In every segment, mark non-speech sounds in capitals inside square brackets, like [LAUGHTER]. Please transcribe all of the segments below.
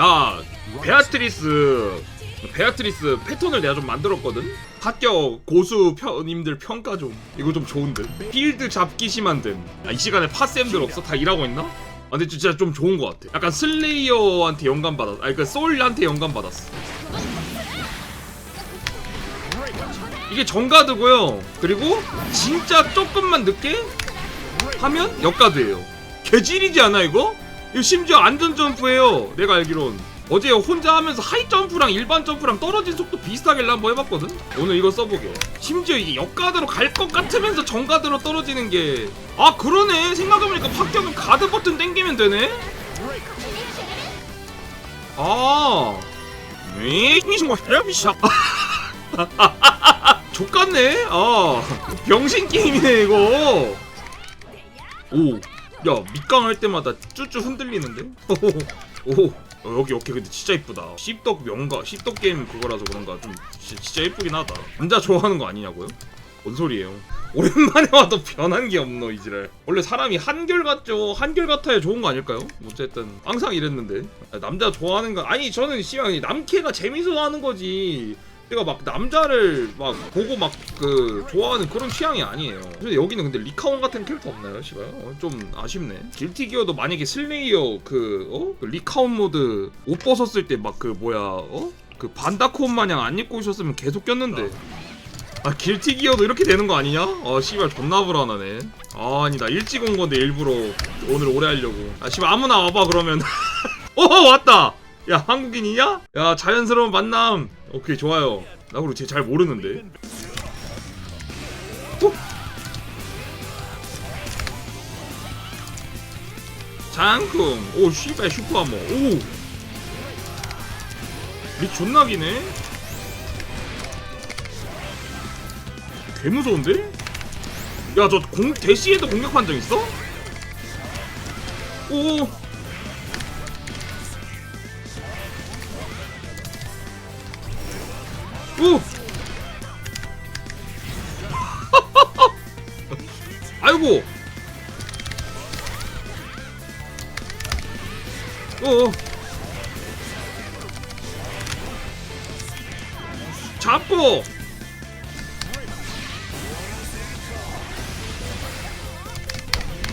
나 베아트리스 베아트리스 패턴을 내가 좀 만들었거든. 합격 고수 편님들 평가 좀 이거 좀 좋은데 필드 잡기 심한 듯. 아, 이 시간에 파쌤들 없어? 다 일하고 있나? 아 근데 진짜 좀 좋은 것 같아. 약간 슬레이어한테 영감 받았. 아니 그 소울한테 영감 받았어. 이게 정가드고요. 그리고 진짜 조금만 늦게 하면 역가드예요. 개질이지 않아 이거? 이거 심지어 안전 점프예요. 내가 알기론 어제 혼자 하면서 하이 점프랑 일반 점프랑 떨어진 속도 비슷하길래 한번 해봤거든. 오늘 이거 써보게. 심지어 이게 역가드로 갈 것 같으면서 정가드로 떨어지는 게 아 그러네. 생각해보니까 합격은 가드 버튼 땡기면 되네. 아. 네, 이승과 헤비샤. [LAUGHS] 족같네. 아, 병신 게임이네 이거. 오, 야 밑강 할 때마다 쭈쭈 흔들리는데? [LAUGHS] 오, 어, 여기 오케이 근데 진짜 이쁘다. 씹덕 명가, 씹덕 게임 그거라서 그런가 좀 지- 진짜 이쁘긴 하다. 남자 좋아하는 거 아니냐고요? 뭔 소리예요? [LAUGHS] 오랜만에 와도 변한 게 없노 이지랄. 원래 사람이 한결 같죠. 한결 같아야 좋은 거 아닐까요? 어쨌든 항상 이랬는데 아, 남자 좋아하는 거 아니 저는 씨발 남캐가 재밌어 하는 거지. 내가 막 남자를 막 보고 막 그 좋아하는 그런 취향이 아니에요. 근데 여기는 근데 리카온 같은 캐릭터 없나요, 씨발? 어, 좀 아쉽네. 길티 기어도 만약에 슬레이어 그 어? 그 리카온 모드 옷 벗었을 때 막 그 뭐야 어? 그 반다콘 마냥 안 입고 있었으면 계속 꼈는데. 아 길티 기어도 이렇게 되는 거 아니냐? 어 씨발 존나 불안하네. 아, 아니 나 일찍 온 건데 일부러 오늘 오래 하려고. 아 씨발 아무나 와봐 그러면. [LAUGHS] 어 왔다. 야 한국인이냐? 야 자연스러운 만남. 오케이 좋아요. 나 그리고 쟤잘 모르는데. 어? 장쿵. 오 씨발 슈퍼하모. 오. 리 존나 기네. 개 무서운데? 야 저 공 대시에도 공격 판정 있어? 오. 오! [LAUGHS] 아이고! 어. 잡고!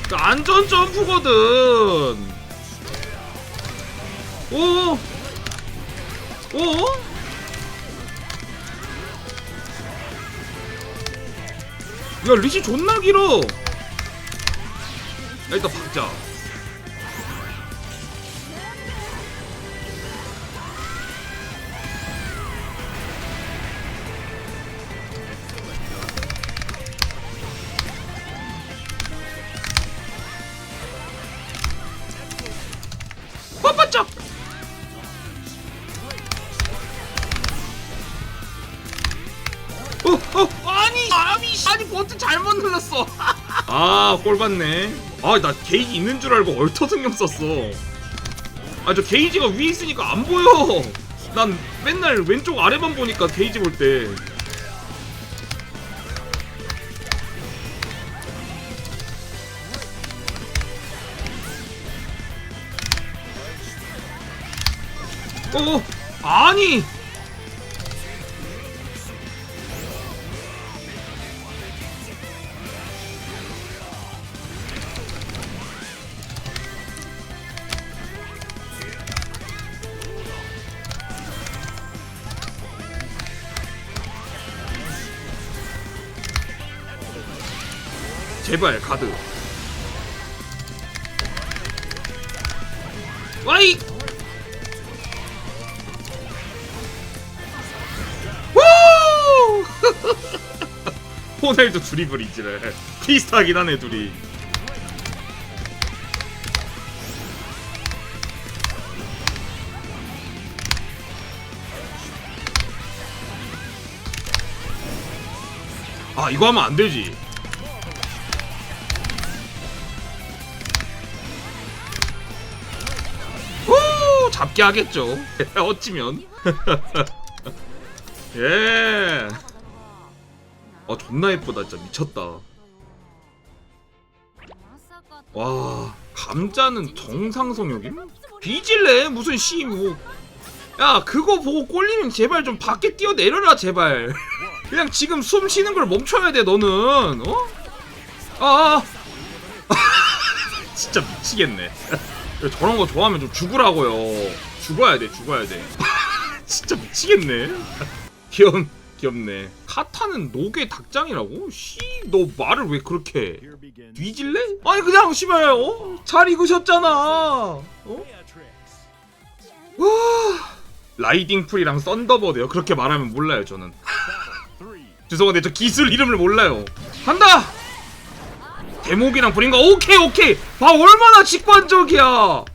그 안전 점프거든! 오! 오! 야 리시 존나 길어. 야 일단 박자 아, 꼴 봤네. 아, 나 게이지 있는 줄 알고 얼터 승용 썼어. 아, 저 게이지가 위에 있으니까 안 보여. 난 맨날 왼쪽 아래만 보니까 게이지 볼 때. 어, 아니. 제발 가드. 와이. 우! [LAUGHS] 호날두 드리블이지래. 비슷하긴 하네 둘이. 아 이거 하면 안 되지. 잡게 하겠죠. [LAUGHS] 어찌면. [LAUGHS] 예. 아 존나 예쁘다 진짜 미쳤다. 와 감자는 정상 성욕임? 뒤질래 무슨 씨뭐 야 그거 보고 꼴리면 제발 좀 밖에 뛰어내려라 제발 [LAUGHS] 그냥 지금 숨 쉬는 걸 멈춰야 돼 너는 어? 아 아. 진짜 미치겠네 저런 거 좋아하면 좀 죽으라고요 죽어야 돼 죽어야 돼 [LAUGHS] 진짜 미치겠네 [LAUGHS] 귀엽 귀엽네 카타는 녹의 닭장이라고? 씨 너 말을 왜 그렇게 해? 뒤질래? 아니 그냥 씨발 어? 잘 익으셨잖아 어? 와 라이딩 풀이랑 썬더버드요 그렇게 말하면 몰라요 저는 [LAUGHS] 죄송한데 저 기술 이름을 몰라요 간다 대목이랑 불인가 오케이 오케이. 봐 얼마나 직관적이야. [LAUGHS]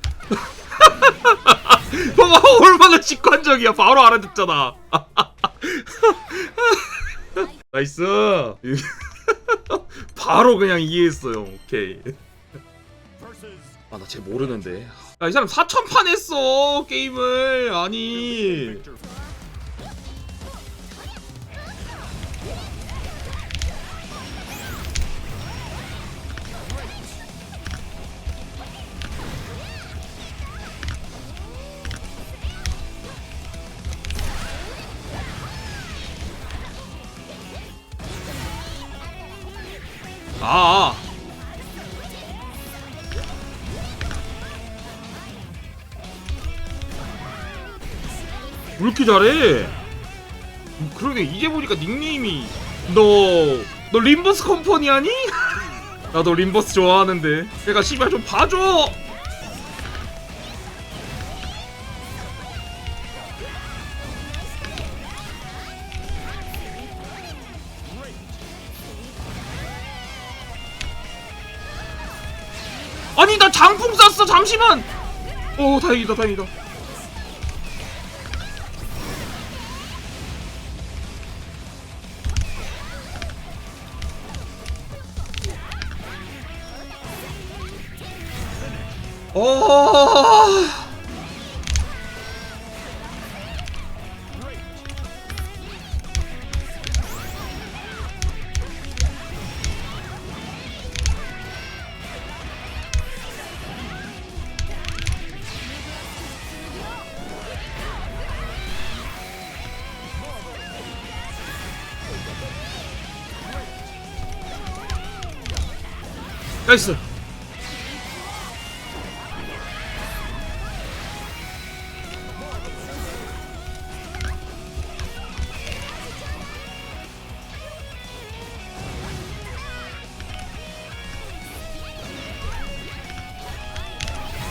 봐봐 얼마나 직관적이야. 바로 알아듣잖아. [LAUGHS] 나이스. [LAUGHS] 바로 그냥 이해했어요. 오케이. 아 나 쟤 모르는데. 야 이 사람 4천판 했어 게임을. 아니 아, 아. 왜 이렇게 잘해? 음, 그러네 이제 보니까 닉네임이 너너 림버스 컴퍼니 아니? [LAUGHS] 나도 림버스 좋아하는데 내가 씨발 좀 봐줘 아니 나 장풍 쐈어. 잠시만. 오 다행이다 다행이다. 어 나이스.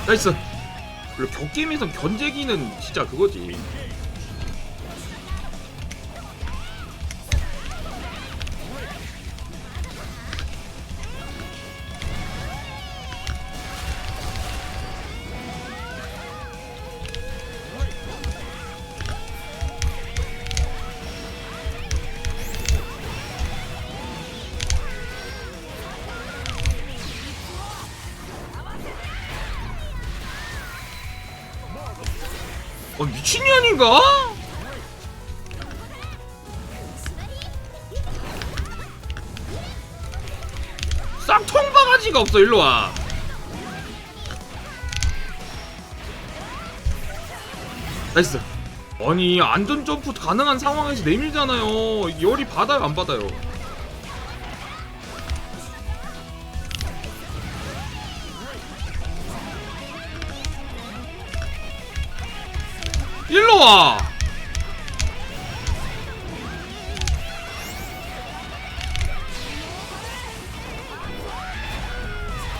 나이스. 원래 격게임에서 견제기는 진짜 그거지 어 미친년인가? 쌍통 바가지가 없어 일로 와. 나이스. 아니 안전 점프 가능한 상황에서 내밀잖아요. 열이 받아요 안 받아요? 일로 와.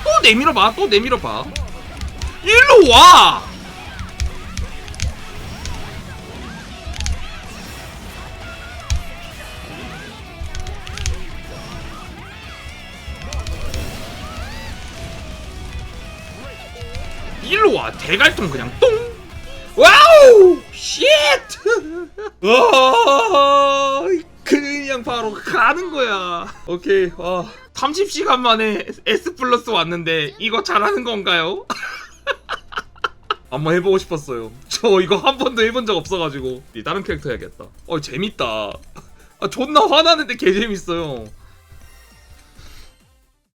또 내밀어 봐, 또 내밀어 봐. 일로 와. 일로 와, 대갈통 그냥 똥. 와우! 쉣! 와, 그냥 바로 가는 거야. 오케이, 와. 30시간 만에 S 플러스 왔는데 이거 잘하는 건가요? [LAUGHS] 한번 해보고 싶었어요. 저 이거 한 번도 해본 적 없어가지고 이 다른 캐릭터 해야겠다. 어 재밌다. 아 존나 화나는데 개 재밌어요.